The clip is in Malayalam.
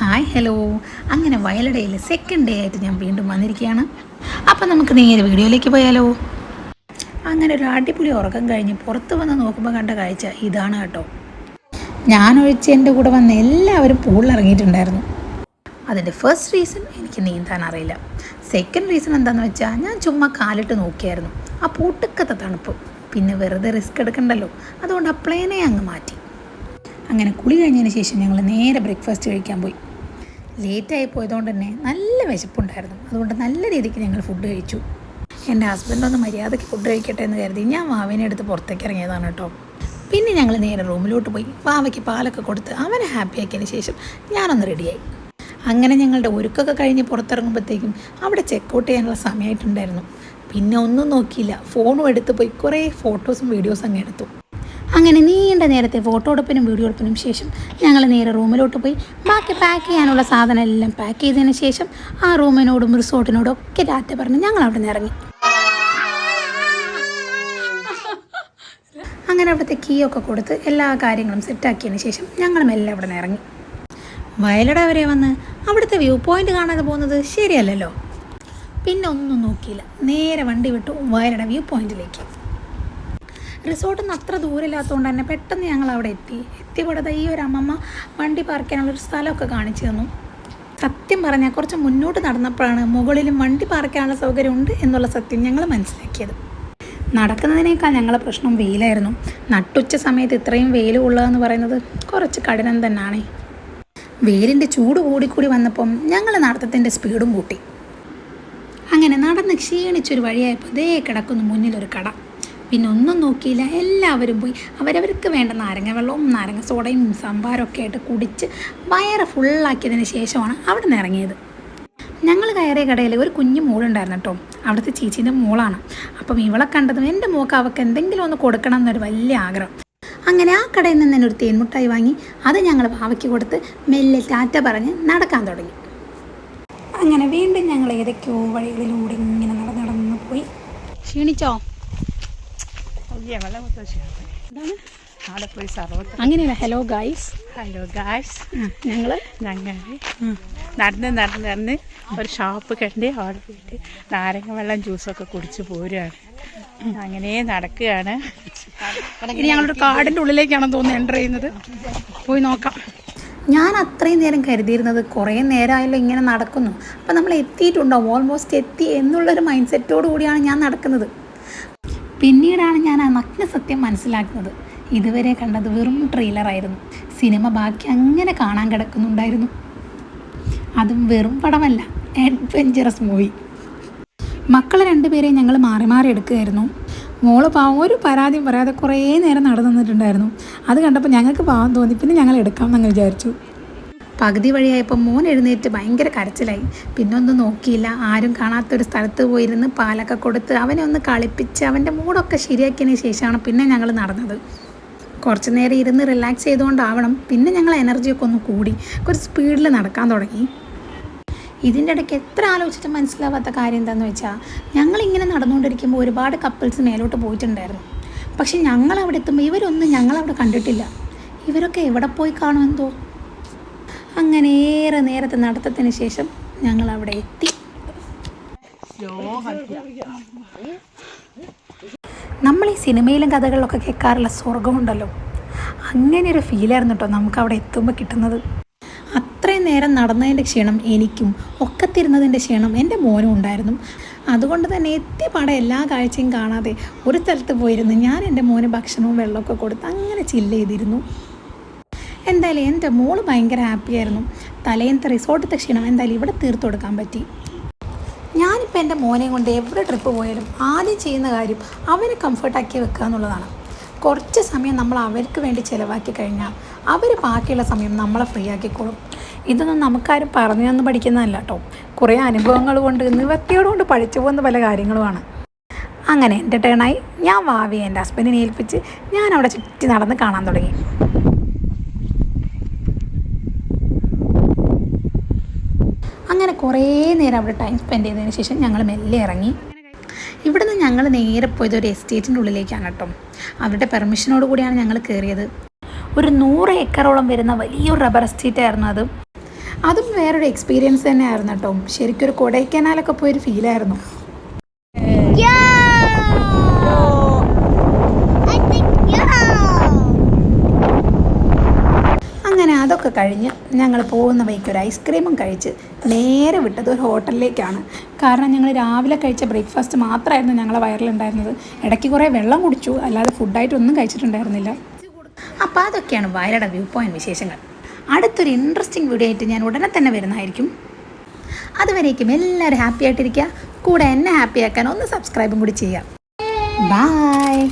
ഹായ് ഹലോ അങ്ങനെ വയലടയിൽ സെക്കൻഡ് ഡേ ആയിട്ട് ഞാൻ വീണ്ടും വന്നിരിക്കുകയാണ്. അപ്പം നമുക്ക് നേരെ വീഡിയോയിലേക്ക് പോയാലോ? അങ്ങനെ ഒരു അടിപൊളി ഉറക്കം കഴിഞ്ഞ് പുറത്ത് വന്ന് നോക്കുമ്പോൾ കണ്ട കാഴ്ച ഇതാണ് കേട്ടോ. ഞാൻ ഒഴിച്ച് എന്റെ കൂടെ വന്ന എല്ലാവരും പൂളിലിറങ്ങിയിട്ടുണ്ടായിരുന്നു അതിന്റെ ഫസ്റ്റ് റീസൺ എനിക്ക് നീന്താൻ അറിയില്ല. സെക്കൻഡ് റീസൺ എന്താണെന്ന് വെച്ചാൽ ഞാൻ ചുമ്മാ കാലിട്ട് നോക്കിയായിരുന്നു. ആ പൂട്ടുക്കത്തെ തണുപ്പ്. പിന്നെ വെറുതെ റിസ്ക് എടുക്കണ്ടല്ലോ. അതുകൊണ്ട് ആ അങ്ങ് മാറ്റി. അങ്ങനെ കുളി കഴിഞ്ഞതിന് ശേഷം ഞങ്ങൾ നേരെ ബ്രേക്ക്ഫാസ്റ്റ് കഴിക്കാൻ പോയി. ലേറ്റായി പോയതുകൊണ്ട് തന്നെ നല്ല വിശപ്പുണ്ടായിരുന്നു. അതുകൊണ്ട് നല്ല രീതിക്ക് ഞങ്ങൾ ഫുഡ് കഴിച്ചു. എന്റെ ഹസ്ബൻഡ് ഒന്ന് മര്യാദയ്ക്ക് ഫുഡ് കഴിക്കട്ടെ എന്ന് കരുതി ഞാൻ വാവിനെ എടുത്ത് പുറത്തേക്ക് ഇറങ്ങിയതാണ് കേട്ടോ. പിന്നെ ഞങ്ങൾ നേരെ റൂമിലോട്ട് പോയി. വാവയ്ക്ക് പാലൊക്കെ കൊടുത്ത് അവനെ ഹാപ്പി ആക്കിയതിന് ശേഷം ഞാനൊന്ന് റെഡിയായി അങ്ങനെ ഞങ്ങളുടെ ഒരുക്കൊക്കെ കഴിഞ്ഞ് പുറത്തിറങ്ങുമ്പോഴത്തേക്കും അവിടെ ചെക്കൗട്ട് ചെയ്യാനുള്ള സമയമായിട്ടുണ്ടായിരുന്നു. പിന്നെ ഒന്നും നോക്കിയില്ല. ഫോണും എടുത്ത് പോയി. കുറേ ഫോട്ടോസും വീഡിയോസും അങ്ങ് എടുത്തു. അങ്ങനെ നീണ്ട നേരത്തെ ഫോട്ടോ എടുപ്പിനും വീഡിയോ എടുപ്പിനും ശേഷം ഞങ്ങൾ നേരെ റൂമിലോട്ട് പോയി. ബാക്കി പാക്ക് ചെയ്യാനുള്ള സാധനം എല്ലാം പാക്ക് ചെയ്തതിന് ശേഷം ആ റൂമിനോടും റിസോർട്ടിനോടും ഒക്കെ രാത്രി പറഞ്ഞ് ഞങ്ങൾ അവിടെ നിന്ന് ഇറങ്ങി. അങ്ങനെ അവിടുത്തെ കീ ഒക്കെ കൊടുത്ത് എല്ലാ കാര്യങ്ങളും സെറ്റാക്കിയതിന് ശേഷം ഞങ്ങൾ മെല്ലെ അവിടെ നിന്ന് ഇറങ്ങി. വയലട വരെ വന്ന് അവിടുത്തെ വ്യൂ പോയിന്റ് കാണാതെ പോകുന്നത് ശരിയല്ലല്ലോ. പിന്നെ ഒന്നും നോക്കിയില്ല. നേരെ വണ്ടി വിട്ടു വയലട വ്യൂ പോയിന്റിലേക്ക് റിസോർട്ടിൽ നിന്ന് അത്ര ദൂരമില്ലാത്തതുകൊണ്ട് തന്നെ പെട്ടെന്ന് ഞങ്ങൾ അവിടെ എത്തി എത്തിയപ്പോഴത്തെ ഈ ഒരു അമ്മമ്മ വണ്ടി പാർക്ക് ചെയ്യാനുള്ള ഒരു സ്ഥലമൊക്കെ കാണിച്ചു തന്നു. സത്യം പറഞ്ഞാൽ കുറച്ച് മുന്നോട്ട് നടന്നപ്പോഴാണ് മുകളിലും വണ്ടി പാർക്കാനുള്ള സൗകര്യം ഉണ്ട് എന്നുള്ള സത്യം ഞങ്ങൾ മനസ്സിലാക്കിയത്. നടക്കുന്നതിനേക്കാൾ ഞങ്ങളെ പ്രശ്നം വെയിലായിരുന്നു. നട്ടുച്ച സമയത്ത് ഇത്രയും വെയിൽ പറയുന്നത് കുറച്ച് കഠിനം തന്നെയാണ് വെയിലിന്റെ ചൂട് കൂടിക്കൂടി വന്നപ്പം ഞങ്ങൾ നടത്തത്തിന്റെ സ്പീഡും കൂട്ടി. അങ്ങനെ നടന്ന് ക്ഷീണിച്ചൊരു വഴിയായപ്പോൾ ദേ കിടക്കുന്നു മുന്നിലൊരു കട. പിന്നെ ഒന്നും നോക്കിയില്ല. എല്ലാവരും പോയി. അവരവർക്ക് വേണ്ട നാരങ്ങ വെള്ളവും നാരങ്ങ സോഡയും സംഭാരമൊക്കെ ആയിട്ട് കുടിച്ച് വയറ് ഫുള്ളാക്കിയതിന് ശേഷമാണ് അവിടെ നിന്ന് ഇറങ്ങിയത്. ഞങ്ങൾ കയറിയ കടയിൽ ഒരു കുഞ്ഞു മോളുണ്ടായിരുന്നു കേട്ടോ. അവിടുത്തെ ചേച്ചീന്റെ മൂളാണ്. അപ്പം ഇവളെ കണ്ടതും എന്റെ മോക്ക് അവൾക്ക് എന്തെങ്കിലും ഒന്ന് കൊടുക്കണം എന്നൊരു വലിയ ആഗ്രഹം. അങ്ങനെ ആ കടയിൽ നിന്ന് തന്നെ ഒരു തേൻമുട്ടായി വാങ്ങി അത് ഞങ്ങൾ പാവയ്ക്ക് കൊടുത്ത് മെല്ലെ ടാറ്റ പറഞ്ഞ് നടക്കാൻ തുടങ്ങി. അങ്ങനെ വീണ്ടും ഞങ്ങൾ ഏതൊക്കെയോ വഴികളിലൂടെ ഇങ്ങനെ നടന്ന് നടന്ന് പോയി. ക്ഷീണിച്ചോ? അവിടെ പോയി സർവത്ത് അങ്ങനെയല്ല ഹലോ ഗായ്സ് ഹലോ ഗായ്സ് ഞങ്ങൾ ഞങ്ങൾ നടന്ന് നടന്ന് നടന്ന് ഒരു ഷോപ്പ് കണ്ട് അവിടെ പോയിട്ട് നാരങ്ങ വെള്ളം ജ്യൂസൊക്കെ കുടിച്ച് പോരുകയാണ് അങ്ങനെ നടക്കുകയാണ്. ഇനി ഞങ്ങളൊരു കാടിന്റെ ഉള്ളിലേക്കാണെന്ന് തോന്നുന്നു എന്റർ ചെയ്യുന്നത്. പോയി നോക്കാം. ഞാൻ അത്രയും നേരം കരുതിയിരുന്നത് കുറേ നേരമായല്ലോ ഇങ്ങനെ നടക്കുന്നു. അപ്പം നമ്മൾ എത്തിയിട്ടുണ്ടോ? ഓൾമോസ്റ്റ് എത്തി എന്നുള്ളൊരു മൈൻഡ് സെറ്റോടു കൂടിയാണ് ഞാൻ നടക്കുന്നത്. പിന്നീടാണ് ഞാൻ ആ നഗ്ന സത്യം മനസ്സിലാക്കുന്നത്. ഇതുവരെ കണ്ടത് വെറും ട്രെയിലറായിരുന്നു സിനിമ ബാക്കി അങ്ങനെ കാണാൻ കിടക്കുന്നുണ്ടായിരുന്നു. അതും വെറും പടമല്ല അഡ്വെഞ്ചറസ് മൂവി മക്കളെ രണ്ടുപേരെയും ഞങ്ങൾ മാറി മാറി എടുക്കുകയായിരുന്നു. മോൾ പാവം ഒരു പരാതിയും പറയാതെ കുറേ നേരം നടന്നു നിന്നിട്ടുണ്ടായിരുന്നു അത് കണ്ടപ്പോൾ ഞങ്ങൾക്ക് പാവം തോന്നി. പിന്നെ ഞങ്ങൾ എടുക്കാം എന്നങ്ങ് വിചാരിച്ചു. പകുതി വഴിയായപ്പോൾ മോൻ എഴുന്നേറ്റ് ഭയങ്കര കരച്ചിലായി. പിന്നെ ഒന്നും നോക്കിയില്ല. ആരും കാണാത്തൊരു സ്ഥലത്ത് പോയിരുന്ന് പാലൊക്കെ കൊടുത്ത് അവനെ ഒന്ന് കളിപ്പിച്ച് അവന്റെ മൂടൊക്കെ ശരിയാക്കിയതിന് ശേഷമാണ് പിന്നെ ഞങ്ങൾ നടന്നത്. കുറച്ച് നേരം ഇരുന്ന് റിലാക്സ് ചെയ്തുകൊണ്ടാവണം. പിന്നെ ഞങ്ങൾ എനർജിയൊക്കെ ഒന്ന് കൂടി. കുറച്ച് സ്പീഡിൽ നടക്കാൻ തുടങ്ങി. ഇതിന്റെ ഇടയ്ക്ക് എത്ര ആലോചിച്ചിട്ട് മനസ്സിലാവാത്ത കാര്യം എന്താണെന്ന് വെച്ചാൽ ഞങ്ങളിങ്ങനെ നടന്നുകൊണ്ടിരിക്കുമ്പോൾ ഒരുപാട് കപ്പിൾസ് മേലോട്ട് പോയിട്ടുണ്ടായിരുന്നു. പക്ഷെ ഞങ്ങൾ അവിടെ എത്തുമ്പോൾ ഇവരൊന്നും ഞങ്ങളവിടെ കണ്ടിട്ടില്ല. ഇവരൊക്കെ എവിടെ പോയി കാണുമെന്തോ അങ്ങനെ ഏറെ നേരത്തെ നടത്തത്തിന് ശേഷം ഞങ്ങൾ അവിടെ എത്തി. നമ്മൾ ഈ സിനിമയിലും കഥകളിലൊക്കെ കേൾക്കാറുള്ള സ്വർഗമുണ്ടല്ലോ അങ്ങനെ ഒരു ഫീലായിരുന്നു കേട്ടോ നമുക്ക് അവിടെ എത്തുമ്പോൾ കിട്ടുന്നത്. അത്രയും നേരം നടന്നതിന്റെ ക്ഷീണം എനിക്കും ഒക്കത്തിരുന്നതിന്റെ ക്ഷീണം എന്റെ മോനും ഉണ്ടായിരുന്നു. അതുകൊണ്ട് തന്നെ എത്തിയ പാടെ എല്ലാ കാഴ്ചയും കാണാതെ ഒരു സ്ഥലത്ത് പോയിരുന്നു. ഞാൻ എന്റെ മോന് ഭക്ഷണവും വെള്ളമൊക്കെ കൊടുത്ത് അങ്ങനെ ചില്ല് ചെയ്തിരുന്നു. എന്തായാലും എന്റെ മോൾ ഭയങ്കര ഹാപ്പിയായിരുന്നു തലേന്നത്തെ റിസോർട്ടത്തെ ക്ഷീണം എന്തായാലും ഇവിടെ തീർത്തു കൊടുക്കാൻ പറ്റി. ഞാനിപ്പോൾ എന്റെ മോനെ കൊണ്ട് എവിടെ ട്രിപ്പ് പോയാലും ആദ്യം ചെയ്യുന്ന കാര്യം അവനെ കംഫർട്ടാക്കി വെക്കുക എന്നുള്ളതാണ്. കുറച്ച് സമയം നമ്മൾ അവർക്ക് വേണ്ടി ചിലവാക്കി കഴിഞ്ഞാൽ അവർ ബാക്കിയുള്ള സമയം നമ്മളെ ഫ്രീ ആക്കിക്കോളും. ഇതൊന്നും നമുക്കാരും പറഞ്ഞു തന്നു പഠിക്കുന്നതല്ല കേട്ടോ. കുറേ അനുഭവങ്ങൾ കൊണ്ട് നിവർത്തിയോട് കൊണ്ട് പഠിച്ചു പോകുന്ന പല കാര്യങ്ങളുമാണ്. അങ്ങനെ എന്റെ ടേണായി ഞാൻ വാവി എന്റെ ഹസ്ബൻഡിനെ ഏൽപ്പിച്ച് ഞാൻ അവിടെ ചുറ്റി നടന്ന് കാണാൻ തുടങ്ങി അങ്ങനെ കുറേ നേരം അവിടെ ടൈം സ്പെൻഡ് ചെയ്തതിന് ശേഷം ഞങ്ങൾ മെല്ലെ ഇറങ്ങി. ഇവിടുന്ന് ഞങ്ങൾ നേരെ പോയത് ഒരു എസ്റ്റേറ്റിന്റെ ഉള്ളിലേക്കാണ് കേട്ടോ അവരുടെ പെർമിഷനോട് കൂടിയാണ് ഞങ്ങൾ കയറിയത് ഒരു നൂറ് ഏക്കറോളം വരുന്ന വലിയൊരു റബ്ബർ എസ്റ്റേറ്റ് ആയിരുന്നു അത്. അതും വേറൊരു എക്സ്പീരിയൻസ് തന്നെയായിരുന്നു കേട്ടോ ശരിക്കും ഒരു കൊടൈക്കനാലൊക്കെ പോയൊരു ഫീലായിരുന്നു അങ്ങനെ അതൊക്കെ കഴിഞ്ഞ് ഞങ്ങൾ പോകുന്ന വഴിക്ക് ഒരു ഐസ്ക്രീമും കഴിച്ച് നേരെ വിട്ടത് ഒരു ഹോട്ടലിലേക്കാണ്. കാരണം ഞങ്ങൾ രാവിലെ കഴിച്ച ബ്രേക്ക്ഫാസ്റ്റ് മാത്രമായിരുന്നു ഞങ്ങളെ വയറിലുണ്ടായിരുന്നത്. ഇടയ്ക്ക് കുറേ വെള്ളം കുടിച്ചു. അല്ലാതെ ഫുഡായിട്ടൊന്നും കഴിച്ചിട്ടുണ്ടായിരുന്നില്ല. അപ്പോൾ അതൊക്കെയാണ് വയലയുടെ വ്യൂ പോയിന്റ് വിശേഷങ്ങൾ. അടുത്തൊരു ഇൻട്രസ്റ്റിംഗ് വീഡിയോ ആയിട്ട് ഞാൻ ഉടനെ തന്നെ വരുന്നതായിരിക്കും. അതുവരേക്കും എല്ലാവരും ഹാപ്പി ആയിട്ടിരിക്കുക. കൂടെ എന്നെ ഹാപ്പിയാക്കാൻ ഒന്ന് സബ്സ്ക്രൈബും കൂടി ചെയ്യാം ബായ്